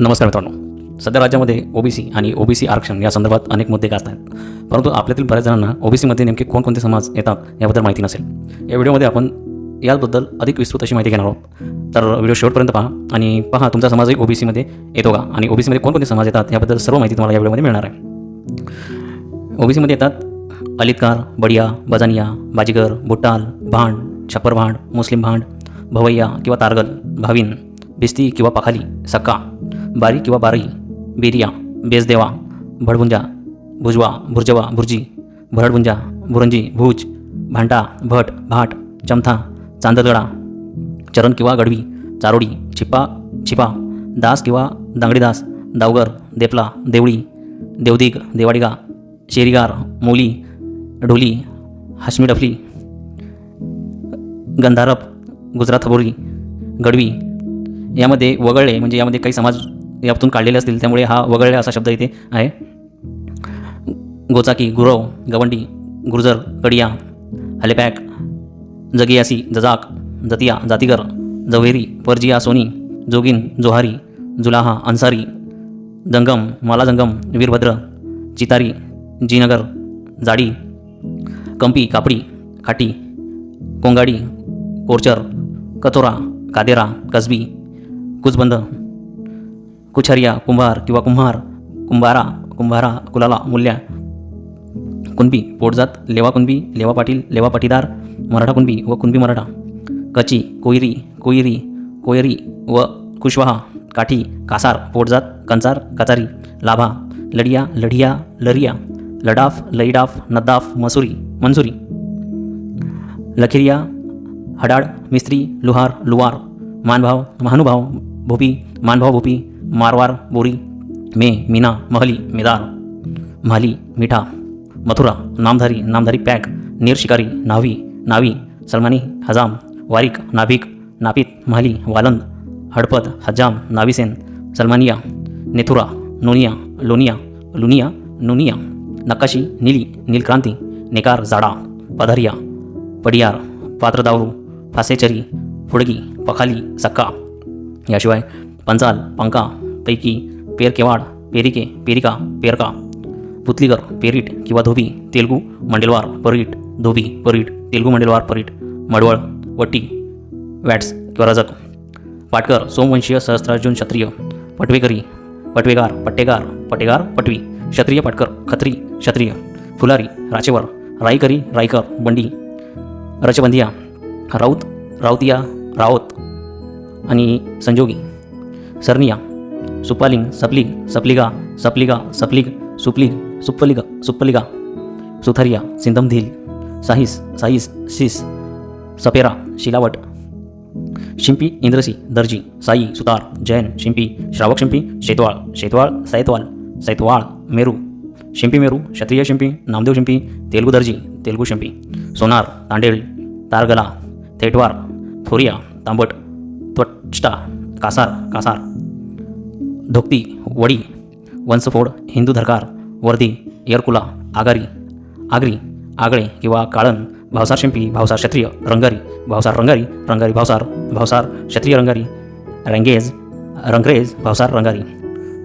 नमस्कार मित्रांनो. सध्या राज्यामध्ये ओबीसी आणि ओबीसी आरक्षण या संदर्भात अनेक मुद्दे गाजत आहेत. परंतु आपल्यातील बऱ्याच जणांना ओबीसीमध्ये नेमके कोणकोणते समाज येतात याबद्दल माहिती नसेल. या व्हिडिओमध्ये आपण याबद्दल अधिक विस्तृत अशी माहिती घेणार आहोत. तर व्हिडिओ शेवटपर्यंत पहा आणि पहा तुमचा समाजही ओबीसीमध्ये येतो का आणि ओबीसीमध्ये कोणकोणते समाज येतात याबद्दल सर्व माहिती तुम्हाला या व्हिडिओमध्ये मिळणार आहे. ओबीसीमध्ये येतात अलितकार बडिया बजानिया बाजीगर बुट्टाल भांड छप्पर भांड मुस्लिम भांड भवैया किंवा तारगल भाविन भिस्ती किंवा पाखाली सक्का. बारी किंवा बारी बेरिया बेसदेवा भडभुंजा भुजवा भुर्जवा भुर्जी भरडभुंजा भुरंजी भुज भांटा भट भाट चमथा चांदगडा चरण किंवा गडवी चारोडी छिप्पा छिपा दास किंवा दांगडीदास दावगर देपला देवळी देवदिग देवाडिगा शेरीगार मोली ढोली हाशमी डफली गंधारप गुजरात हबोरी गडवी यामध्ये वगळले म्हणजे यामध्ये काही समाज यातून काढलेले असतील त्यामुळे हा वगळले असा शब्द इथे आहे. गोचाकी गुरव गवंडी गुर्जर कडिया हलेपॅक जगियासी जजाक जतिया जातिगर जव्हेरी परजिया सोनी जोगिन जोहारी जुलाहा अन्सारी जंगम मालाजंगम वीरभद्र चितारी जीनगर जाडी कंपी कापडी खाटी कोंगाडी कोरचर कचोरा कादेरा कसबी कुचबंद कुछारिया कुंभार किंवा कुंभार कुंभारा कुंभारा कुलाला मूल्या. कुणबी पोटजात लेवा कुणबी लेवा पाटील लेवा पाटीदार मराठा कुणबी व कुणबी मराठा. कची कोयरी कोयरी कोयरी व कुशवाहा काठी कासार पोटजात कंचार कचारी लाभा लढिया लढिया लरिया लडाफ लईडाफ नद्दाफ मसुरी मंजुरी. लखिरिया हडाड मिस्त्री लुहार लुवार मानभाव महानुभाव भोपी मानभाव भोपी मारवार, बोरी, मे, मीना, महली, मेदार, म्हाली, मिठा, मथुरा, नामधारी नामधारी पॅक, नीर शिकारी, नावी नावी, सलमानी, हजाम, वारिक, नाभिक, नापित, म्हाली, वालंद हडपद हजाम नाविसेन, सलमानिया, नेथुरा, नोनिया, लोनिया, लुनिया, नुनिया नकाशी नीली, नीलक्रांती, नेकार, जाडा, पधारिया, पडियार, पात्रदावरू, फासेचरी, फुडगी, पखाली, सक्का, याशिवाय पंचाल पंका पैकी पेरकेवाड पेरिके पेरिका पेरका पुतलीगर पेरीट किंवा धोबी तेलगू मंडेलवार परीट धोबी परीट तेलगू मंडेलवार परीट मडवळ वट्टी वॅट्स किंवा रजक पाटकर सोमवंशीय सहस्त्रार्जुन क्षत्रिय पटवेकरी पटवेगार पट्टेगार पटेगार पटवी क्षत्रिय पाटकर खत्री क्षत्रिय फुलारी राचेवर राईकरी राईकर बंडी रचबंदिया राऊत राऊतिया राऊत आणि संजोगी सरनिया सुपालिंग, सपलिग, सपलिगा सपलिगा, सपलिग, सुपलिग सुप्पलिगा सुप्पलिगा सुथरिया सिंदमधील साहिस साईस शिस सपेरा, शिलावट, शिंपी, इंद्रसी, दर्जी, साई, सुतार, जैन, शिंपी, श्रावक शिंपी, शेतवाळ शेतवाळ, सैतवाल, सैतवाळ, मेरू, शिंपी मेरू, क्षत्रिय शिंपी, नामदेव शिंपी, तेलगू दर्जी, तेलगू शिंपी, सोनार तांडेळ तारगला, थेटवार, थोरिया, तांबट, त्वष्टा, कासार कासार धोक्ती वडी वंसफोड हिंदू धरकार वर्दी एरकुला आगारी आगरी आगळे किंवा काळण भावसार शिंपी भावसार क्षत्रिय रंगारी भावसार रंगारी रंगारी भावसार भावसार क्षत्रिय रंगारी रंगेज रंगरेज भावसार रंगारी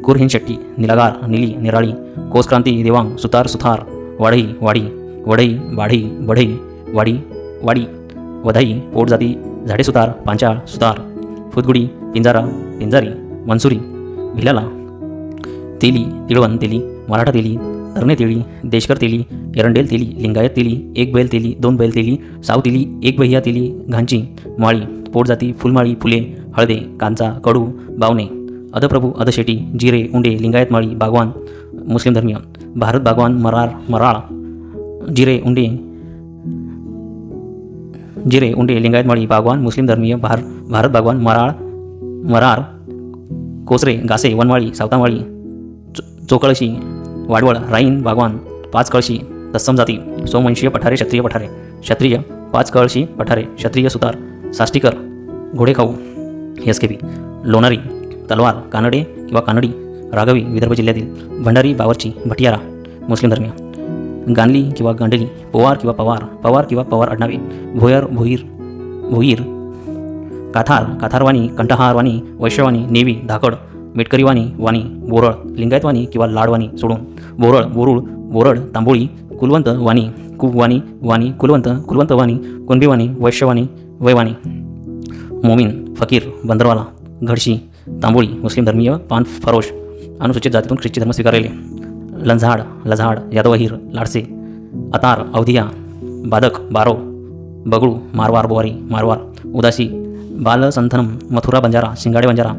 कुरहिन शेट्टी निलागार निली निराळी कोसक्रांती देवांग सुतार सुथार वाढई वाडी वढई वाढई बढई वाडी वाडी वधाई पोटजाती झाडे सुतार पांचाळ सुतार फुदगुडी पिंजारा पिंजारी मनसुरी भिलाला तेली तिळवण तेली मराठा तेली तरणे तेली देशकर तेली एरंडेल तेली लिंगायत तेली एक बैल तेली दोन बैल तेली साव तेली एक बहिया तेली घांची माळी पोटजाती फुलमाळी फुले हळदे कांचा कडू बावणे अधप्रभू अधशेटी जिरे उंडे लिंगायत माळी बागवान मुस्लिम धर्मीय भारत बागवान मरार मराळ जिरे उंडे जिरे उंडे लिंगायत माळी बागवान मुस्लिम धर्मीय भार भारत बागवान मराळ मरार कोसरे गासे वनवाळी सावतांवाळी चो चोकळशी वाडवळ राईन बागवान पाच कळशी तत्सम जाती सोमवंशीय पठारे क्षत्रिय पठारे क्षत्रिय पाच कळशी पठारे क्षत्रिय सुतार साष्टीकर घोडेखाऊ एस के पी लोणारी तलवार कानडे किंवा कानडी राघवी विदर्भ जिल्ह्यातील भंडारी बावरची भटियारा मुस्लिम धर्मीय गानली किंवा गांडली पोवार किंवा पवार पवार किंवा पवार आडनावे भोयर भोईर भोईर काथार काथारवाणी कंठहारवाणी वैश्यवाणी नेवी धाकड मेटकरीवाणी वाणी बोरळ लिंगायतवाणी किंवा लाडवाणी सोडून. बोरळ बोरुळ बोरड तांबोळी कुलवंत वाणी कुवाणी वाणी कुलवंत कुलवंत वाणी कुणबीवाणी वैश्यवाणी वैवाणी. मोमीन फकीर बंदरवाला घडशी तांबोळी मुस्लिम धर्मीय पान फरोश अनुसूचित जातीतून ख्रिस्ती धर्म स्वीकारलेले. लंझाड लझाड यादवहीर लाडसे. अतार अवधिया बादक बारो बगळू मारवार बोवारी मारवार उदासी बालसंथनम मथुरा बंजारा शिंगाडे बंजारा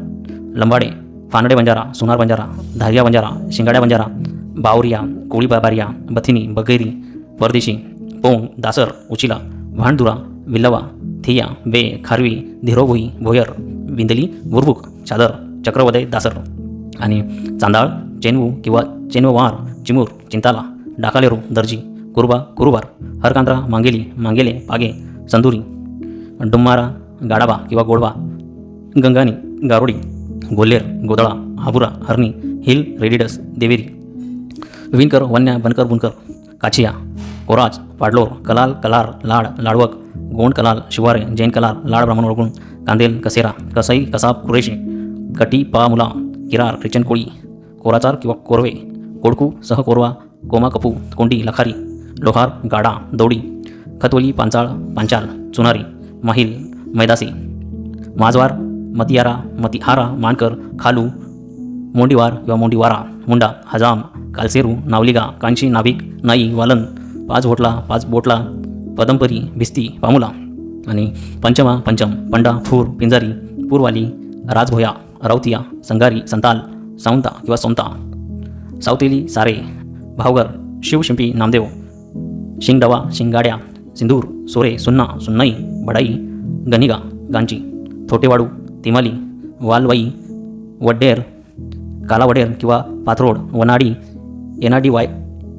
लंबाडे फानडे बंजारा सुनार बंजारा धारिया बंजारा शिंगाड्या बंजारा बावरिया कोळी बाबारिया बथिनी बगैरी परदेशी पोंग दासर उचिला भांडुरा विल्लवा थिया बे खारवी धिरोभुई भोयर बिंदली बुरबुक चादर चक्रवदय दासर आणि चांदाळ चेनवू किंवा चेनववार चिमूर चिंताला डाकालेरू दर्जी कुरबा कुरुबार हरकांद्रा मांगेली मांगेले पागे संदुरी डुम्मारा गाडाबा किंवा गोडवा गंगानी गारोडी गोल्हेर गोदळा हाबुरा हरणी हिल रेडिडस देवेरी विणकर वन्या बनकर बुनकर काचिया कोराज पाडलोर कलाल कलार लाड लाडवक गोंड कलाल शिवारे जैन कलार लाड ब्राह्मण ओळखून कांदेल कसेरा कसाई कसाब कुरेशी कटी पा मुला किरार ख्रिश्चन कोळी कोराचार किंवा कोरवे कोडकू सह कोरवा कोमा कपू कोंडी लखारी लोहार गाडा दौडी खतवली पांचाळ पांचाल चुनारी माहिल मैदासी माजवार मतियारा मतिहारा मानकर खालू मोंडीवार किंवा मोंडीवारा मुंडा हजाम कालसेरू नावलिगा कांशी नाभिक नाई वालन पाच होटला पाच बोटला पदंपरी भिस्ती पामुला आणि पंचमा पंचम पंडा फूर पिंजारी पूरवाली राजभोया रावतिया संगारी संताल सावंता किंवा सोंता सावतेली सारे भावगर शिवशिंपी नामदेव शिंगडवा शिंगाड्या सिंदूर सोरे सुन्ना सुन्नई बडाई गनिगा गांची थोटेवाडू तिमाली वालवाई वड्डेर कालावडेर किंवा पाथरोड वनाडी एनाडी वाय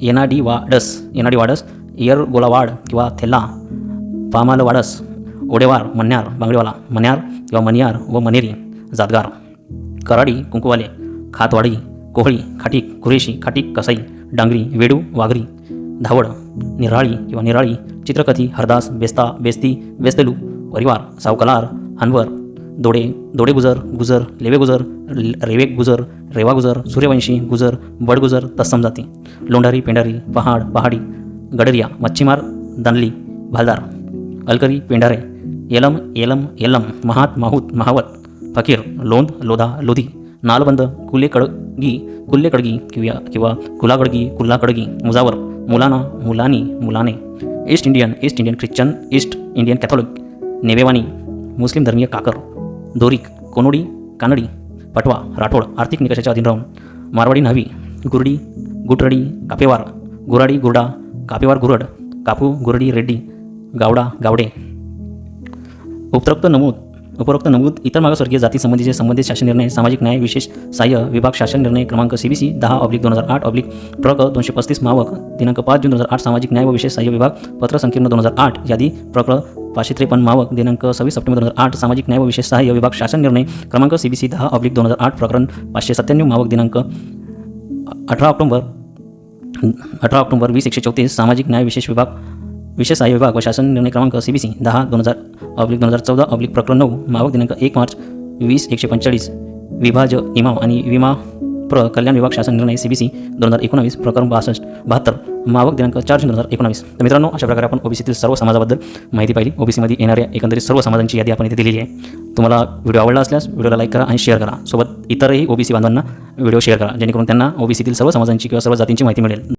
एनाडी वाडस एनाडी वाडस इयर गोलावाड किंवा थेल्ला पामालवाडस ओडेवार मन्यार बांगडेवाला मन्यार किंवा मनियार व मनेरी जातगार कराडी कुंकुवाले खातवाडी कोहळी खाटीक कुरेशी खाटीक कसाई डांगरी वेडू वाघरी धावड निराळी किंवा निराळी चित्रकथी हरदास बेस्ता बेस्ती बेस्तलू परिवार सावकलार हनवर दोडे दोडे गुजर गुजर लेवे गुजर ल- गुजर रेवा गुजर सूर्यवंशी गुजर बड गुजर तत्सम जाती लोंढारी पेंढारी पहाड पहाडी गडरिया मच्छीमार दानली भालदार अलकरी पेंढारे येलम येलम येलम महात माहूत महावत फकीर लोंद लोधा लोधी नालबंद कुले कडगी कुल्ले कडगी किंवा किंवा कुलाकडगी कुल्लाकडगी मुजावर मुलाना मुलानी मुलाने East Indian East Indian Christian East Indian Catholic नेवेवानी Muslim धर्मीय काकर दोरिक कोनोडी कानडी पटवा राठोड आर्थिक निकषाच्या अधीन राहून मारवाडी न्हावी गुरडी गुटरडी कापेवार गुराडी गुरडा कापेवार गुरड कापू गुरडी रेड्डी गावडा गावडे. उपरोक्त नमूद उपरोक्त नमूद इतर मागासवर्गीय जाती संबंधीचे संबंधित शासन निर्णय सामाजिक न्याय विशेष सहाय्य विभाग शासन निर्णय क्रमांक सी बी सी दहा ऑब्लिक दोन हजार आठ ऑब्लिक प्रक दोनशे पस्तीस मावक दिनांक पाच जून दोन हजार आठ सामाजिक न्याय व विशेष सहाय्य विभाग पत्र संकीर्ण दोन हजार आठ यादी प्रकळ पाचशे त्रेपन्न मावक दिनांक सव्वीस सप्टेंबर दोन हजार आठ सामाजिक न्याय व विशेष सहाय्य विभाग शासन निर्णय क्रमांक सी बी सी दहा ऑब्लिक दोन हजार आठ प्रकरण पाचशे सत्त्याण्णव मावक दिनांक अठरा ऑक्टोबर अठरा ऑक्टोबर वीस एकशे चौतीस सामाजिक न्याय विशेष विभाग विशेष सहाय्य विभाग व शासन निर्णय क्रमांक सी बी सी दहा दोन हजार ऑब्लिक दोन हजार चौदा ऑब्लिक प्रकरण नऊ मावक दिनांक एक मार्च वीस एकशे पंचेचाळीस विभाज इमाम आणि विमा प्र कल्याण विभाग शासन निर्णय सी बी सी दोन हजार एकोणावीस प्रकरण बासष्ट बहात्तर मावक दिनांक चार जून दोन हजार एकोणावीस. तर मित्रांनो अशा प्रकारे आपण ओबीसीतील सर्व समाजाबद्दल माहिती पाहिली. ओबीसीमध्ये येणाऱ्या एकंदरीत सर्व समाजांची यादी आपण इथे दिलेली आहे. तुम्हाला व्हिडिओ आवडला असल्यास व्हिडिओला लाईक करा आणि शेअर करा. सोबत इतरही ओबीसी बांधवांना व्हिडिओ शेअर करा जेणेकरून त्यांना ओबीसीतील सर्व समाजांची किंवा सर्व जातींची माहिती मिळेल.